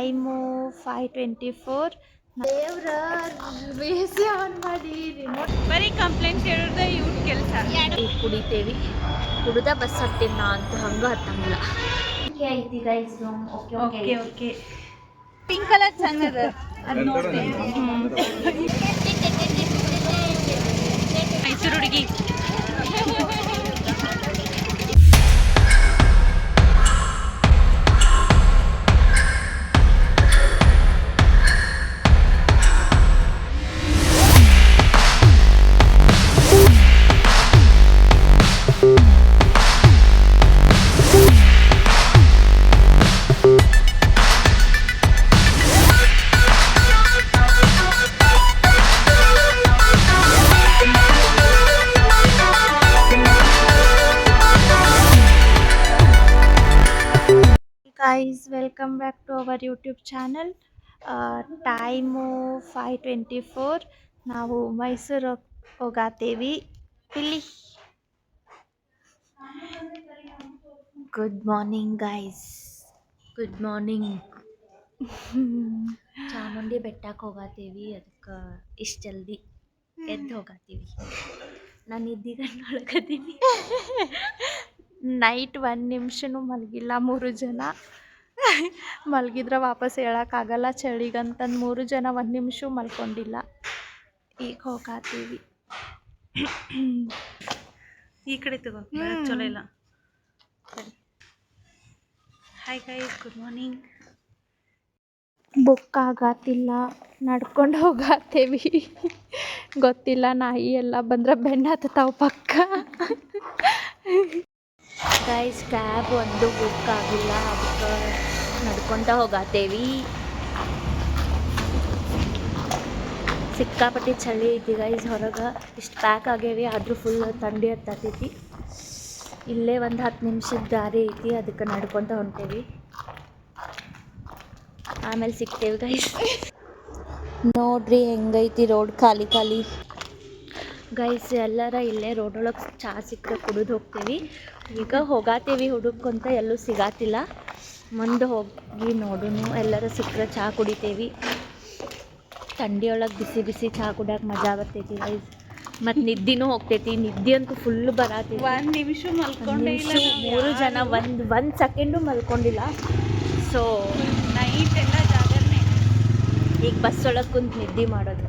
Time five twenty four ದೇವ್ರ ಬೇಸಿ on ಮಾಡಿ ರಿಮೋಟ್ ಬರೀ ಕಂಪ್ಲೇಂಟ್ ಹೇಳಿದ್ರೆ ಇವ್ರ ಕೆಲಸ. ಕುಡಿತೇವಿ. ಕುಡ್ದ ಬಸ್ ಹತ್ತೀನಿ ಅಂತ ಅಂತೂ ಹಂಗ ಹತ್ತಂಗಿಲ್ಲ. ಐತಿ guys okay okay okay pink colour ಚಂದ ಅದ ಅದು ಮೈಸೂರು ಹುಡುಗಿ. Hour YouTube channel time five twenty four ನಾವು ಮೈಸೂರು ಹೋಗತ್ತೀವಿ ಇಲ್ಲಿ good morning guys good morning Chamundi ಬೆಟ್ಟಕ್ಕೆ ಹೋಗತ್ತೀವಿ ಅದಕ್ಕೆ ಇಷ್ಟು ಜಲ್ದಿ ಎದ್ದು ಹೋಗತ್ತೀವಿ ನಾನು ಇದ್ದೀಗ ಒಳಗದೀನಿ ನೈಟ್ ಒಂದು ನಿಮಿಷನೂ ಮಲಗಿಲ್ಲ ಮೂರು ಜನ. ಮಲಗಿದ್ರೆ ವಾಪಸ್ ಹೇಳೋಕ್ಕಾಗಲ್ಲ ಚಳಿಗಂತಂದು ಮೂರು ಜನ ಒಂದು ನಿಮಿಷ ಮಲ್ಕೊಂಡಿಲ್ಲ. ಈಗ ಹೋಗಾತೀವಿ. ಈ ಕಡೆ ತಗೋ. ಚಲೋ ಇಲ್ಲ. Hi guys good morning book ಆಗತ್ತಿಲ್ಲ ನಡ್ಕೊಂಡು ಹೋಗಾತೇವಿ. ಗೊತ್ತಿಲ್ಲ ನಾಯಿ ಎಲ್ಲ ಬಂದ್ರೆ ಬೆನ್ನ ಹತ್ತಾವ ಪಕ್ಕ. ಗೈಸ್ ಕ್ಯಾಬ್ ಒಂದು ಬುಕ್ ಆಗಿಲ್ಲ. ಅದಕ್ಕೆ ನಡ್ಕೊಂತ ಹೋಗಾತೇವಿ. ಸಿಕ್ಕಾಪಟ್ಟೆ ಚಳಿ ಐತಿ ಗೈಸ್ ಹೊರಗೆ ಇಷ್ಟು ಪ್ಯಾಕ್ ಆಗೇವಿ ಆದರೂ ಫುಲ್ ಥಂಡಿ ಹತ್ತತೈತಿ. ಇಲ್ಲೇ ಒಂದು ಹತ್ತು ನಿಮಿಷದ ದಾರಿ ಐತಿ ಅದಕ್ಕೆ ನಡ್ಕೊತಾ ಹೊಂಟೇವಿ. ಆಮೇಲೆ ಸಿಗ್ತೇವೆ ಗೈಸ್ ನೋಡ್ರಿ ಹೆಂಗೈತಿ ರೋಡ್ ಖಾಲಿ ಖಾಲಿ. ಗೈಸ್ ಎಲ್ಲರ ಇಲ್ಲೇ ರೋಡ್ ಒಳಗೆ ಚಾ ಸಿಕ್ಕರೆ ಕುಡಿದು ಹೋಗ್ತೀವಿ. ಈಗ ಹೋಗಾತೀವಿ ಹುಡುಕ್ಕೊಂತ ಎಲ್ಲೂ ಸಿಗಾತಿಲ್ಲ. ಮುಂದೆ ಹೋಗಿ ನೋಡುನು. ಎಲ್ಲರೂ ಸಿಕ್ಕರೆ ಚಹಾ ಕುಡಿತೇವಿ. ಥಂಡಿಯೊಳಗೆ ಬಿಸಿ ಬಿಸಿ ಚಹಾ ಕುಡಿಯೋಕೆ ಮಜಾ ಬರ್ತೈತಿ ಗೈಸ್ ಮತ್ತು ನಿದ್ದಿನೂ ಹೋಗ್ತೈತಿ. ನಿದ್ದೆ ಅಂತೂ ಫುಲ್ ಬರತೈತಿ. ಒಂದು ನಿಮಿಷ ಮಲ್ಕೊಂಡೇ ಮೂರು ಜನ ಒಂದು ಒಂದು ಸೆಕೆಂಡು ಮಲ್ಕೊಂಡಿಲ್ಲ. ಸೊ ನೈಟ್ ಎಲ್ಲ ಜಾಗರಣೆ ಈಗ ಬಸ್ ಒಳಗೆ ಕುಂತು ನಿದ್ದೆ ಮಾಡೋದು.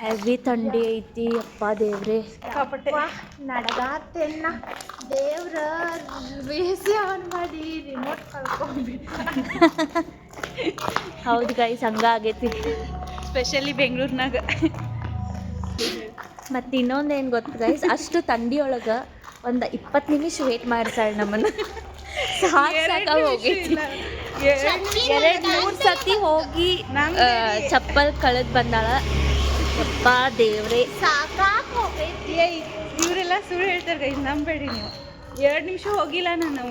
ಹೆವಿ ಥಂಡಿ ಐತಿ ಅಪ್ಪ ದೇವ್ರೆ. ದೇವ್ರ ಬೇಸಿ ಆನ್ ಮಾಡಿ ರಿಮೋಟ್ ಕಳ್ಕೊಂಡ್ಬಿಟ್ಟ ಹೌದು ಗೈಸ್ ಹಂಗ ಆಗೈತಿ. ಸ್ಪೆಷಲಿ ಬೆಂಗಳೂರಿನಾಗ ಮತ್ತು ಇನ್ನೊಂದು ಏನು ಗೊತ್ತು ಗೈಸ್ ಅಷ್ಟು ಥಂಡಿ ಒಳಗೆ ಒಂದು ಇಪ್ಪತ್ತು ನಿಮಿಷ ವೇಟ್ ಮಾಡ್ಸಾಳ ನಮ್ಮನ್ನು. ಸಾಕು ಸಾಕ ಹೋಗೈತಿ. ಎರಡು ಮೂರು ಸತಿ ಹೋಗಿ ಚಪ್ಪಲ್ ಕಳೆದು ಬಂದಾಳ. ಯಪ್ಪ ದೇವ್ರೆ. ಸಾಕಾಗಿ ಹೋಗೈತಿ. ಇವರೆಲ್ಲ ಸುಳ್ಳು ಹೇಳ್ತಾರೆ ಗೈಸ್ ನಂಬೇಡಿ ನೀವು. ಎರಡು ನಿಮಿಷ ಹೋಗಿಲ್ಲ ನಾನು.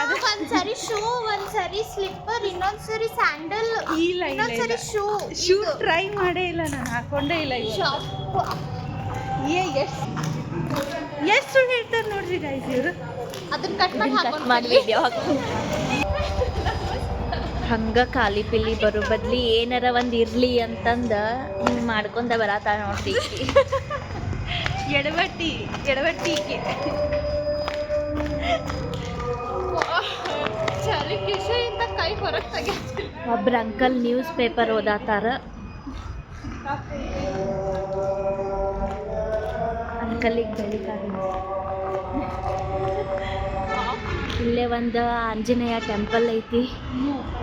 ಅದು ಒಂದ್ಸರಿ ಶೂ ಒಂದ್ಸರಿ ಸ್ಲಿಪ್ಪರ್ ಇನ್ನೊಂದ್ಸರಿ ಸ್ಯಾಂಡಲ್ ಇಲ್ಲ ಇನ್ನೊಂದ್ಸರಿ ಶೂ ಶೂ ಟ್ರೈ ಮಾಡೇ ಇಲ್ಲ ನಾನು ಹಾಕೊಂಡೇ ಇಲ್ಲ. ಏ ಎಷ್ಟು ಎಷ್ಟು ಸುಳ್ಳು ಹೇಳ್ತಾರೆ ನೋಡ್ರಿ ಗೈಸ್ ಇವರು. ಅದನ್ನ ಕಟ್ ಮಾಡಿ ಕಟ್ ಮಾಡಿ ವಿಡಿಯೋ ಹಂಗ ಖಾಲಿ ಪಿಲಿ ಬರೋ ಬದ್ಲಿ ಏನಾರ ಒಂದು ಇರ್ಲಿ ಅಂತಂದ ಹಿಂಗೆ ಮಾಡ್ಕೊಂಡ ಬರತ್ತ ನೋಡ್ರಿ ಎಡವಟ್ಟಿ ಎಡವಟ್ಟಿ ಈಕೆ ಕೈ ಹೊರಗೆ ಒಬ್ರ ಅಂಕಲ್ ನ್ಯೂಸ್ ಪೇಪರ್ ಓದಾತಾರ. ಅಂಕಲಿಗೆ ಬೆಳಿತಾರ ಇಲ್ಲೇ ಒಂದು ಆಂಜನೇಯ ಟೆಂಪಲ್ ಐತಿ.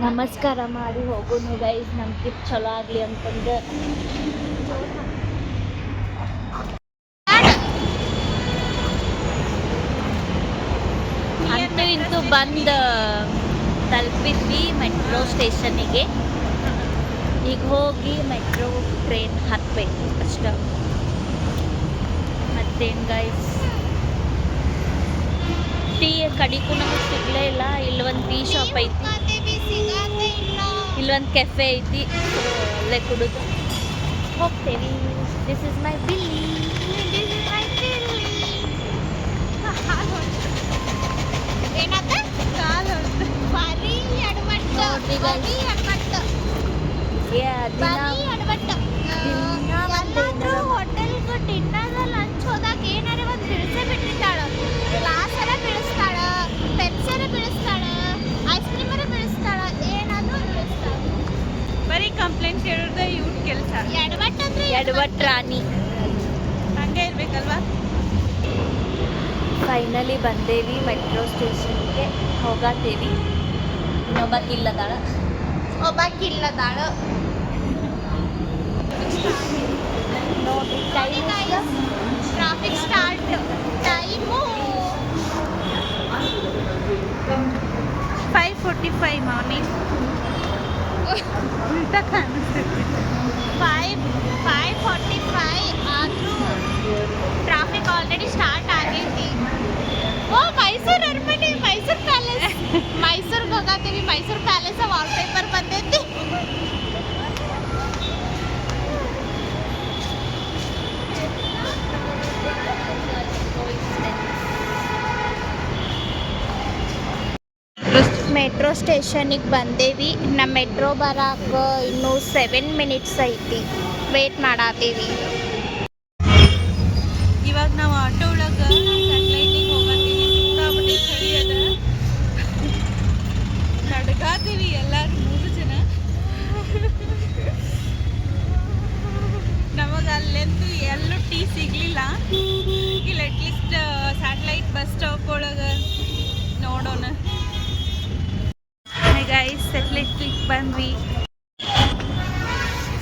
ನಮಸ್ಕಾರ ಮಾಡಿ ಹೋಗೋಣ ಗೈಸ್ ನಮ್ಮ ಟ್ರಿಪ್ ಚಲೋ ಆಗ್ಲಿ ಅಂತಂದು ಅಂತೂ ಇಂತೂ ಬಂದ ತಲುಪಿದ್ವಿ ಮೆಟ್ರೋ ಸ್ಟೇಷನಿಗೆ. ಈಗ ಹೋಗಿ ಮೆಟ್ರೋ ಟ್ರೈನ್ ಹತ್ತಬೇಕು ಅಷ್ಟ. ಮತ್ತೇನು ಗೈಸ್ ಟೀ ಕಡಿಗೂ ನಮಗೆ ಸಿಗಲೇ ಇಲ್ಲ. ಇಲ್ಲೊಂದು ಟೀ ಶಾಪ್ ಐತಿ. ಇಲ್ಲೊಂದು ಕೆಫೆ ಐತಿ. ಅಲ್ಲೇ ಕುಡಿದು. ಹೋಗ್ತೇವೆ. ದಿಸ್ ಇಸ್ ಮೈ ಬಿಲ್ಲಿ ಬರೀ ಕಂಪ್ಲೇಂಟ್ ಹೇಳಿದ್ರೆ ಇವ್ರ ಕೆಲಸ. ಎಡವಟ್ ಅಂದ್ರೆ ಎಡವಟ್ ರಾಣಿ. ಹಂಗೆ ಇರ್ಬೇಕಲ್ವಾ? ಫೈನಲಿ ಬಂದೇವಿ ಮೆಟ್ರೋ ಸ್ಟೇಷನ್ಗೆ ಹೋಗತ್ತೇವಿ ಇನ್ನೊಬ್ಬ ಇಲ್ಲದಾಳ ಒಬ್ಬಾಕಿಲ್ಲದಾಳ. ನೋಡ್ರಿ time traffic start time five forty five morning ಅಂತ ಕಾಣಿಸ್ತೈತಿ ಫೈವ್ ಫೈವ್ ಫಾರ್ಟಿ ಫೈವ್ ಆದರೂ ಟ್ರಾಫಿಕ್ ಆಲ್ರೆಡಿ ಸ್ಟಾರ್ಟ್ ಆಗೈತಿ ಓ ಮೈಸೂರು ಅರಮನೆ ಮೈಸೂರು ಪ್ಯಾಲೇಸ್ ಮೈಸೂರಿಗೆ ಹೋಗತ್ತೀವಿ ಮೈಸೂರು ಪ್ಯಾಲೇಸ್ ವಾಲ್ ಪೇಪರ್ ಬಂದೈತಿ ಮೆಟ್ರೋ ಸ್ಟೇಷನಿಗೆ ಬಂದೇವಿ. ನಮ್ಮ ಮೆಟ್ರೋ ಬರಕ್ಕೆ ಇನ್ನೂ ಸೆವೆನ್ ಮಿನಿಟ್ಸ್ ಐತಿ. ವೇಟ್ ಮಾಡಾತೀವಿ. ಇವಾಗ ನಾವು ಆಟೋ ಒಳಗೆ ನಡ್ಕಾತೀವಿ ಎಲ್ಲರೂ ಮೂರು ಜನ. ನಮಗೆ ಅಲ್ಲೆಂತೂ ಎಲ್ಲೂ ಟೀ ಸಿಗಲಿಲ್ಲ. ಇಲ್ಲ ಅಟ್ಲೀಸ್ಟ್ ಸ್ಯಾಟಲೈಟ್ ಬಸ್ ಸ್ಟಾಪ್ ಒಳಗೆ ನೋಡೋಣ. ಬಂದ್ವಿ.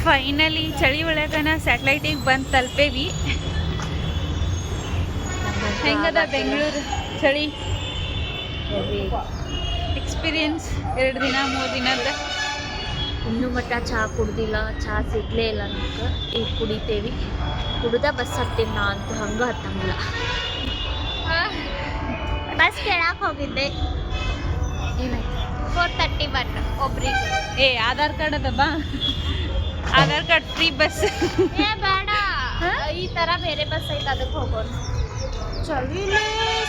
ಫೈನಲಿ ಚಳಿ ಒಳಗನ ಸ್ಯಾಟಲೈಟಿಗೆ ಬಂದು ತಲುಪೇವಿ. ಹೆಂಗದ ಬೆಂಗಳೂರು ಚಳಿ? ಎಕ್ಸ್ಪೀರಿಯನ್ಸ್ ಎರಡು ದಿನ ಮೂರು ದಿನದ? ಇನ್ನೂ ಮಟ್ಟ ಚಹಾ ಕುಡ್ದಿಲ್ಲ ಚಹಾ ಸಿಗ್ಲೇ ಇಲ್ಲ ನಮ್ಗೆ. ಈಗ ಕುಡಿತೇವಿ. ಕುಡ್ದ ಬಸ್ ಹತ್ತೀನಿ ನಾ ಅಂತ ಹಂಗ ಹತ್ತಂಗಿಲ್ಲ. ಬಸ್ ಕೇಳಕ್ಕೆ ಹೋಗಿದ್ದೆ. ಏನಾಯ್ತು? ಫೋರ್ ತರ್ಟಿ ಒನ್ ಒಬ್ರಿಗೆ. ಏ ಆಧಾರ್ ಕಾರ್ಡ್ ಅದ ಬಾ. ಆಧಾರ್ ಕಾರ್ಡ್ ಫ್ರೀ ಬಸ್ ಏ ಬೇಡ. ಈ ತರ ಬೇರೆ ಬಸ್ ಐತೆ ಅದಕ್ಕೆ ಹೋಗೋಣ. ಚಳಿ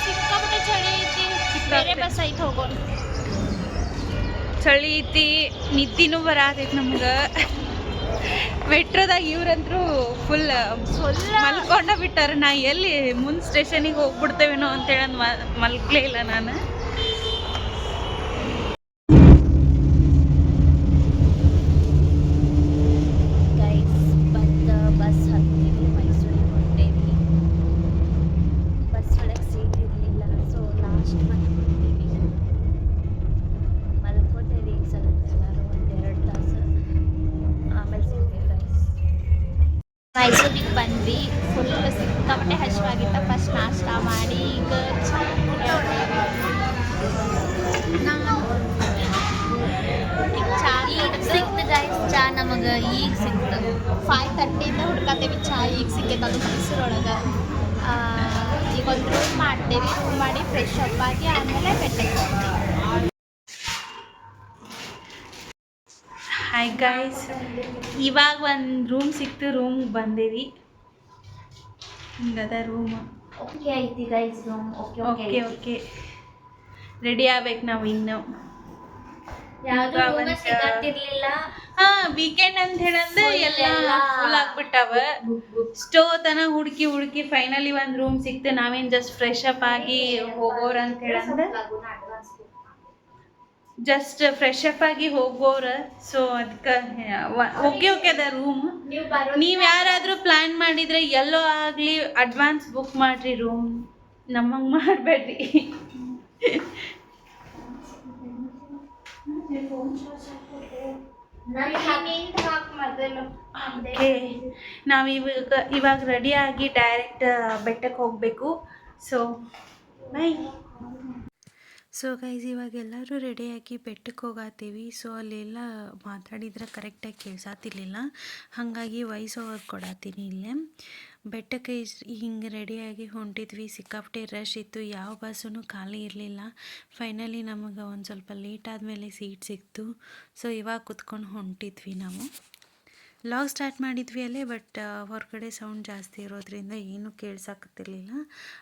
ಸಿಕ್ಕಾಪಟ್ಟೆ ಚಳಿ ಐತಿ. ಬೇರೆ ಬಸ್ ಐತೆ ಹೋಗೋಣ. ಚಳಿ ಐತಿ ನಿದ್ದಿನೂ ಬರಾತೈತಿ ನಮ್ಗೆ. ಮೆಟ್ರೋದಾಗ ಇವ್ರಂತ್ರು ಫುಲ್ ಮಲ್ಕೊಂಡ ಬಿಟ್ಟಾರ. ನಾ ಎಲ್ಲಿ ಮುಂದೆ ಸ್ಟೇಷನಿಗೆ ಹೋಗ್ಬಿಡ್ತೇವೇನೋ ಅಂತೇಳಿ ಮಲ್ಕ್ಲೇ ಇಲ್ಲ ನಾನು. ಈಗ ಸಿಕ್ತು ಫೈವ್ ತರ್ಟಿಯಿಂದ ಹುಡ್ಕತ್ತೇವಿ ಚಾ ಈಗ ಸಿಕ್ಕೈತೆ ಅದು ಮೈಸೂರೊಳಗೆ. ಈಗ ಒಂದು ರೂಮ್ ಮಾಡ್ತೇವೆ. ರೂಮ್ ಮಾಡಿ ಫ್ರೆಶ್ ಅಪ್ ಆಗಿ ಆಮೇಲೆ ಬೆಟ್ಟಕ್ಕೆ ಹೋಗ್ತೀವಿ. ಹಾಯ್ ಗಾಯ್ಸ್ ಇವಾಗ ಒಂದು ರೂಮ್ ಸಿಕ್ತು. ರೂಮ್ ಬಂದೇವಿ. ಹಿಂಗದ ರೂಮ್ ಓಕೆ ಐತಿ guys room okay okay okay ready ಆಗ್ಬೇಕು ನಾವು ಇನ್ನು. ಹಾ ವೀಕೆಂಡ್ ಅಂತ ಹೇಳಂದ್ರೆ ಎಲ್ಲ ಫುಲ್ ಆಗ್ಬಿಟ್ಟಾವ. ಸ್ಟೋ ತನ ಹುಡುಕಿ ಹುಡುಕಿ ಫೈನಲಿ ಒಂದ್ ರೂಮ್ ಸಿಕ್ತು. ನಾವೇನ್ ಜಸ್ಟ್ ಫ್ರೆಶ್ ಅಪ್ ಆಗಿ ಹೋಗೋರ್ ಅಂತ ಹೇಳಂದ್ರೆ? ಜಸ್ಟ್ ಫ್ರೆಶ್ ಅಪ್ ಆಗಿ ಹೋಗೋರ. ಸೊ ಅದಕ್ಕೆ ಓಕೆ ಓಕೆ ಅದ ರೂಮ್ ನೀವು ಯಾರಾದ್ರೂ ಪ್ಲಾನ್ ಮಾಡಿದ್ರೆ ಎಲ್ಲೋ ಆಗ್ಲಿ ಅಡ್ವಾನ್ಸ್ ಬುಕ್ ಮಾಡ್ರಿ ರೂಮ್ ನಮ್ಮಂಗ್ ಮಾಡ್ಬೇಡ್ರಿ. ಓಕೆ ನಾವು ಇವಾಗ ಇವಾಗ ರೆಡಿ ಆಗಿ ಡೈರೆಕ್ಟ್ ಬೆಟ್ಟಕ್ಕೆ ಹೋಗಬೇಕು. ಸೊ ಬೈ ಸೊ ಗೈಸ್ ಇವಾಗ ಎಲ್ಲರೂ ರೆಡಿಯಾಗಿ ಬೆಟ್ಟಕ್ಕೆ ಹೋಗತ್ತೀವಿ ಸೊ ಅಲ್ಲೆಲ್ಲ ಮಾತಾಡಿದ್ರೆ ಕರೆಕ್ಟಾಗಿ ಕೇಳ್ಸಾತಿರ್ಲಿಲ್ಲ. ಹಾಗಾಗಿ ವಾಯ್ಸ್ ಓವರ್ ಕೊಡತ್ತೀನಿ ಇಲ್ಲೇ. ಬೆಟ್ಟಕ್ಕೆ ಹಿಂಗೆ ರೆಡಿಯಾಗಿ ಹೊಂಟಿದ್ವಿ. ಸಿಕ್ಕಾಪಟ್ಟೆ ರಶ್ ಇತ್ತು. ಯಾವ ಬಸ್ಸೂ ಖಾಲಿ ಇರಲಿಲ್ಲ. ಫೈನಲಿ ನಮಗೆ ಒಂದು ಸ್ವಲ್ಪ ಲೇಟ್ ಆದಮೇಲೆ ಸೀಟ್ ಸಿಕ್ತು. ಸೊ ಇವಾಗ ಕುತ್ಕೊಂಡು ಹೊಂಟಿದ್ವಿ ನಾವು. ಲಾಗ್ ಸ್ಟಾರ್ಟ್ ಮಾಡಿದ್ವಿ ಅಲ್ಲೇ ಬಟ್ ಹೊರಗಡೆ ಸೌಂಡ್ ಜಾಸ್ತಿ ಇರೋದ್ರಿಂದ ಏನೂ ಕೇಳ್ಸಾಕತ್ತಿರಲಿಲ್ಲ.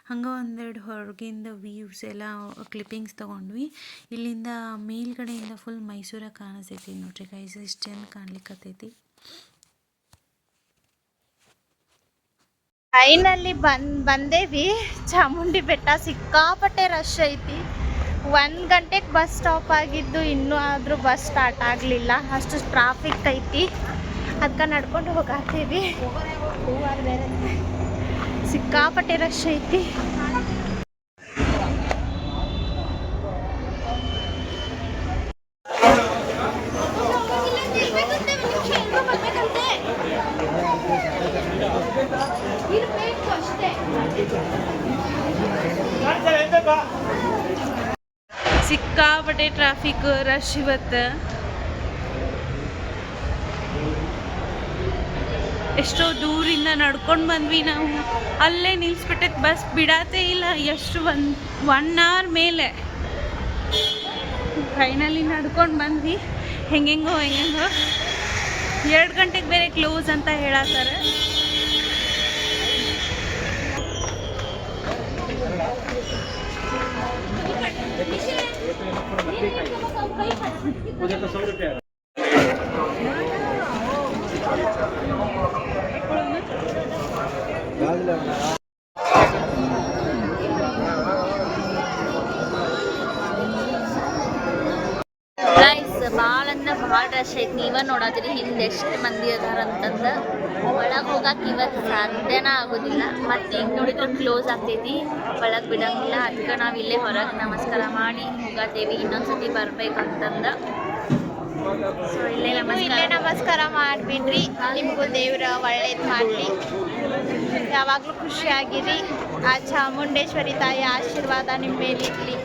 ಹಂಗೆ ಒಂದೆರಡು ಹೊರಗಿಂದ ವ್ಯೂಸ್ ಎಲ್ಲ ಕ್ಲಿಪ್ಪಿಂಗ್ಸ್ ತೊಗೊಂಡ್ವಿ. ಇಲ್ಲಿಂದ ಮೇಲ್ಗಡೆಯಿಂದ ಫುಲ್ ಮೈಸೂರ ಕಾಣಿಸ್ತೈತಿ ನೋಡ್ರಿ ಗೈಸ್ ಇಷ್ಟು ಚೆಂದ ಕಾಣ್ಲಿಕ್ಕತ್ತೈತಿ ಫೈನಲ್ಲಿ ಬಂದ್, ಬಂದೇವಿ. ಚಾಮುಂಡಿ ಬೆಟ್ಟ ಸಿಕ್ಕಾಪಟ್ಟೆ ರಶ್ ಐತಿ. ಒಂದು ಗಂಟೆಗೆ ಬಸ್ ಸ್ಟಾಪ್ ಆಗಿದ್ದು ಇನ್ನೂ ಆದರೂ ಬಸ್ ಸ್ಟಾರ್ಟ್ ಆಗಲಿಲ್ಲ. ಅಷ್ಟು ಟ್ರಾಫಿಕ್ ಐತಿ. ಅದಕ್ಕೆ ನಡ್ಕೊಂಡು ಹೋಗಾತೀವಿ. ಸಿಕ್ಕಾಪಟ್ಟೆ ರಶ್ ಐತಿ. ಸಿಕ್ಕಾಪಟ್ಟೆ ಟ್ರಾಫಿಕ್ ರಶ್ ಇವತ್ತು ಎಷ್ಟೋ ದೂರಿಂದ ನಡ್ಕೊಂಡು ಬಂದ್ವಿ ನಾವು ಅಲ್ಲೇ ನಿಲ್ಸ್ಬಿಟ್ಟೈತೆ ಬಸ್ ಬಿಡಾತೇ ಇಲ್ಲ ಎಷ್ಟು ಒನ್ ಒನ್ ಅವರ್ ಮೇಲೆ ಫೈನಲಿ ನಡ್ಕೊಂಡು ಬಂದ್ವಿ ಹೆಂಗೆಂಗೋ ಹೆಂಗೆಂಗೋ ಎರಡು ಗಂಟೆಗೆ ಬೇರೆ ಕ್ಲೋಸ್ ಅಂತ ಹೇಳತ್ತಾರೆ ಗೈಸ್ ರಶ್ ಐತಿ ನೀವ ನೋಡತ್ರಿ ಹಿಂದೆ ಎಷ್ಟು ಮಂದಿ ಅದಾರ ಅಂತಂದ ಒಳಗೆ ಹೋಗಕ್ಕೆ ಇವತ್ತು ಸಾಧ್ಯನ ಆಗೋದಿಲ್ಲ. ಮತ್ತೆ ಈಗ ನೋಡಿದ್ರೆ ಕ್ಲೋಸ್ ಆಗ್ತೈತಿ ಒಳಗೆ ಬಿಡಂಗಿಲ್ಲ. ಅದಕ್ಕೆ ನಾವು ಇಲ್ಲೇ ಹೊರಗೆ ನಮಸ್ಕಾರ ಮಾಡಿ ಹೋಗತ್ತೇವಿ ಇನ್ನೊಂದ್ಸತಿ ಬರ್ಬೇಕಂತಂದ ಸೊ ಇಲ್ಲೇ ಇಲ್ಲೇ ನಮಸ್ಕಾರ ನಮಸ್ಕಾರ ಮಾಡಿಬಿಡ್ರಿ. ನಿಮಗೂ ದೇವ್ರ ಒಳ್ಳೇದು ಮಾಡಲಿ. ಯಾವಾಗಲೂ ಖುಷಿಯಾಗಿರಿ. ಆ ಚಾಮುಂಡೇಶ್ವರಿ ತಾಯಿ ಆಶೀರ್ವಾದ ನಿಮ್ಮ ಮೇಲಿರಲಿ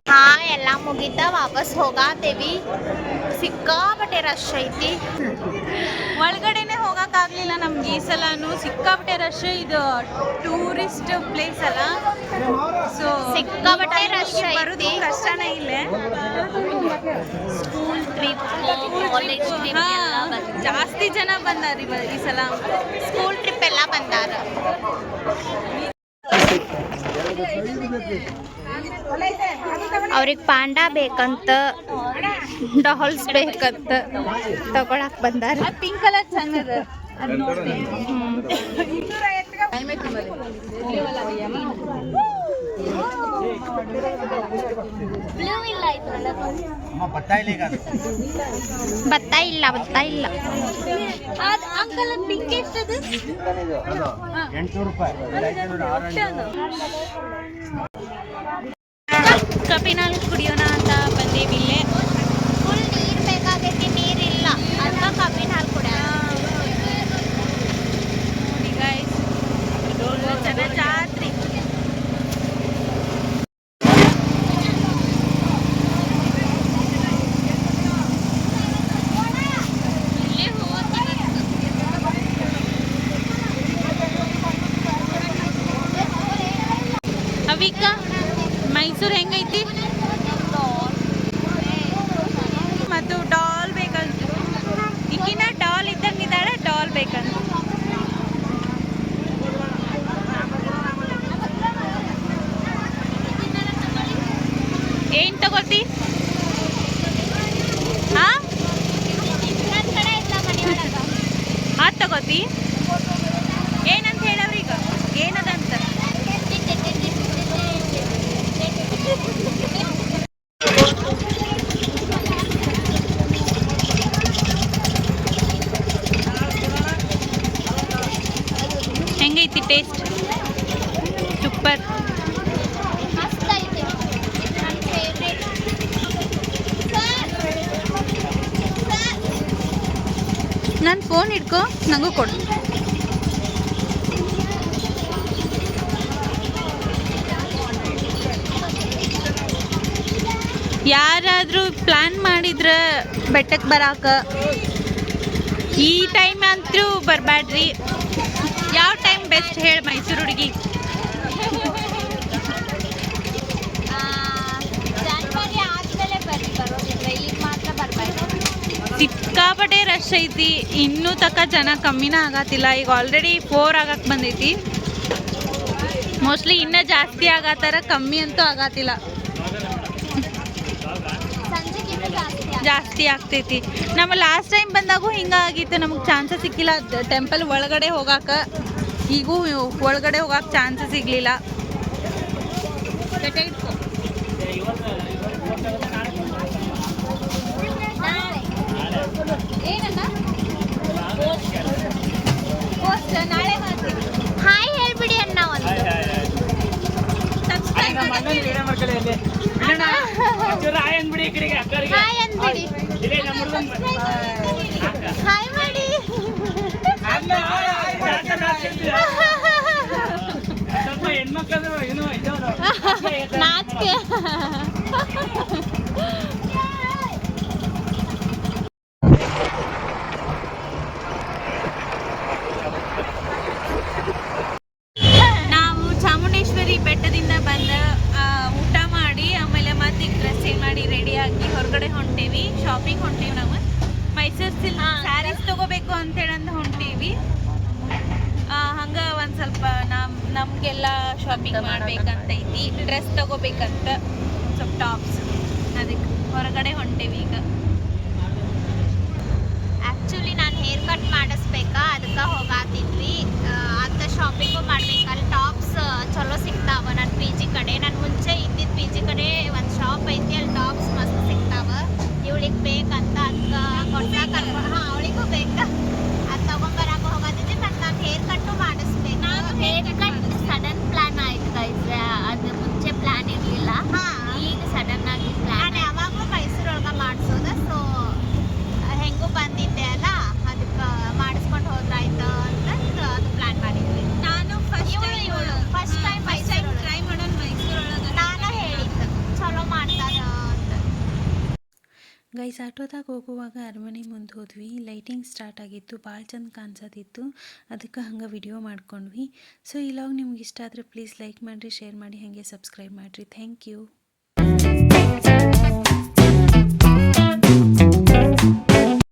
ಹಾ ಎಲ್ಲ ಮುಗಿತ ವಾಪಸ್ ಹೋಗಾತೇವಿ ಸಿಕ್ಕಾಪಟ್ಟೆ ರಶ್ ಐತಿ ಒಳಗಡೆನೆ ಹೋಗಕ್ಕಾಗ್ಲಿಲ್ಲ ನಮ್ಗೆ ಈ ಸಲನು. ಸಿಕ್ಕಾಪಟ್ಟೆ ರಶ್ ಇದು ಟೂರಿಸ್ಟ್ ಪ್ಲೇಸ್ ಅಲ್ಲ. ಸೊ ಸಿಕ್ಕಾಪಟ್ಟೆ ರಶ್ ಬರೋದು. ಕಷ್ಟನೇ ಇಲ್ಲೇ. ಸ್ಕೂಲ್ ಟ್ರಿಪ್ ಕಾಲೇಜ್ ಟ್ರಿಪ್ ಜಾಸ್ತಿ ಜನ ಬಂದಾರ ಈ ಸಲ. ಸ್ಕೂಲ್ ಟ್ರಿಪ್ ಎಲ್ಲ ಬಂದಾರ. ಅವ್ರಿಗೆ ಪಾಂಡಾ ಬೇಕಂತ ಡಾಲ್ಸ್ ಬೇಕಂತ ತಗೊಳಕ್ ಬಂದಾರ. ಪಿಂಕ್ ಕಲರ್ ಚಂದ ಅದ ಭತ್ತ ಇಲ್ಲ ಭತ್ತ ಇಲ್ಲ ಅಂಕಲ್ ಪಿಂಕ್ ಎಷ್ಟದು? ಎಂಟುನೂರು ರೂಪಾಯಿ. ಕಪಿನಾಲ್ ಕುಡಿಯೋಣ ಅಂತ ಬಂದೇವಿ ಇಲ್ಲೇ ಮೈಸೂರು ಹೆಂಗೈತಿ? ಮತ್ತು ಡಾಲ್ ಬೇಕಂತ. ಈಗಿನ ಡಾಲ್ ಇದ್ದಂಗಿದ್ದಾಳೆ ಡಾಲ್ ಬೇಕಂತ. ಏನು ತಗೋತಿ? ಸೂಪರ್ ನನ್ನ ಫೋನ್ ಇಟ್ಕೋ ನನಗೂ ಕೊಡು. ಯಾರಾದರೂ ಪ್ಲ್ಯಾನ್ ಮಾಡಿದ್ರೆ ಬೆಟ್ಟಕ್ಕೆ ಬರಾಕ? ಈ ಟೈಮ್ ಅಂತೂ ಬರಬೇಡ್ರಿ ಯಾವ ಟೈಮ್ ಬೆಸ್ಟ್ ಹೇಳಿ ಮೈಸೂರು ಹುಡುಗಿ? ಸಿಕ್ಕಾಪಟ್ಟೆ ರಶ್ ಐತಿ. ಇನ್ನೂ ತಕ್ಕ ಜನ ಕಮ್ಮಿನ ಆಗತ್ತಿಲ್ಲ. ಈಗ ಆಲ್ರೆಡಿ ಫೋರ್ ಆಗಕ್ಕೆ ಬಂದೈತಿ. ಮೋಸ್ಟ್ಲಿ ಇನ್ನೂ ಜಾಸ್ತಿ ಆಗತ್ತಾರ, ಕಮ್ಮಿ ಅಂತೂ ಆಗತ್ತಿಲ್ಲ. ಜಾಸ್ತಿ ಆಗ್ತೈತಿ. ನಮ್ಮ ಲಾಸ್ಟ್ ಟೈಮ್ ಬಂದಾಗೂ ಹಿಂಗಾಗಿತ್ತು ನಮಗೆ ಚಾನ್ಸಸ್ ಸಿಕ್ಕಿಲ್ಲ. ಟೆಂಪಲ್ ಒಳಗಡೆ ಹೋಗಾಕ. ಈಗೂ ಒಳಗಡೆ ಹೋಗಾಕ ಚಾನ್ಸಸ್ ಸಿಗಲಿಲ್ಲ. ಹಾಯ್ ಹೇಳ್ಬಿಡಿ ಅಣ್ಣ ಒಂದು. ಹಾಯ್ ಅಂದ್ಬಿಡಿ ಹಾಯ್. ಮಾಡಿ ನಾಚಿಕೆ ನಾವು ಚಾಮುಂಡೇಶ್ವರಿ ಬೆಟ್ಟದಿಂದ ಬಂದ ಆ, ಊಟ ಮಾಡಿ ಆಮೇಲೆ ಮತ್ತೆ ಈಗ ಡ್ರೆಸ್ ಚೇಂಜ್ ಮಾಡಿ ರೆಡಿ ಆಗಿ ಹೊರಗಡೆ ಹೊಂಟೇವಿ ಶಾಪಿಂಗ್ ಹೊಂಟೇವಿ ನಾವು ಮೈಸೂರು ಸಿಲ್ಕ್ ಸ್ಯಾರೀಸ್ ತಗೋಬೇಕು ಅಂತೇಳಂದ ಹೊಂಟೀವಿ ಆ, ಹಂಗ ಒಂದು ಸ್ವಲ್ಪ ನಮ್ ನಮಗೆಲ್ಲ ಶಾಪಿಂಗ್ ಮಾಡ್ಬೇಕಂತೈತಿ ಡ್ರೆಸ್ ತಗೋಬೇಕಂತ ಸ್ವಲ್ಪ ಟಾಪ್ಸ್ ಅದಕ್ಕೆ ಹೊರಗಡೆ ಹೊಂಟೇವಿ ಈಗ. ಆ್ಯಕ್ಚುಲಿ ನಾನು ಹೇರ್ ಕಟ್ ಮಾಡಿಸ್ಬೇಕಾ? ಅದಕ್ಕೆ ಹೋಗಾತಿದ್ವಿ. ಅಂತ ಶಾಪಿಂಗು ಮಾಡ್ಬೇಕಲ್ಲಿ ಟಾಪ್ಸ್ ಚಲೋ ಸಿಗ್ತಾವ ನನ್ನ ಪಿ ಜಿ ಕಡೆ. ನಾನು ಮುಂಚೆ ಇದ್ದಿದ್ದ ಪಿ ಜಿ ಕಡೆ ಒಂದು ಶಾಪ್ ಐತಿ ಅಲ್ಲಿ ಟಾಪ್ಸ್ ಮಸ್ತ್ ಸಿಗ್ತಾವ. ಇವಳಿಗೆ ಬೇಕಂತ ಅದಕ್ಕೆ ಕೊಡ್ಸಾಕ ಹಾಂ ಅವಳಿಗೂ ಬೇಕಾ. ಅದು ತೊಗೊಂಬರಕ್ಕೆ ಹೋಗೋದಿದ್ದೆ ಮತ್ತು ನಾನು ಹೇರ್ ಕಟ್ಟು ಮಾಡಿಸ್ಬೇಕು. ಹೇರ್ ಕಟ್ ಆಟೋದಾಗ ಹೋಗುವಾಗ ಅರಮನೆ ಮುಂದೆ ಹೋದ್ವಿ. ಲೈಟಿಂಗ್ ಸ್ಟಾರ್ಟ್ ಆಗಿತ್ತು. ಭಾಳ ಚಂದ ಕಾಣಿಸತಿತ್ತು ಅದಕ್ಕೆ ಹಂಗೆ ವಿಡಿಯೋ ಮಾಡ್ಕೊಂಡ್ವಿ. ಸೊ, ಈ ನಿಮ್ಗೆ ಇಷ್ಟ ಆದರೆ ಪ್ಲೀಸ್ ಲೈಕ್ ಮಾಡಿರಿ, ಶೇರ್ ಮಾಡಿ, ಹಾಗೆ ಸಬ್ಸ್ಕ್ರೈಬ್ ಮಾಡಿರಿ. Thank you.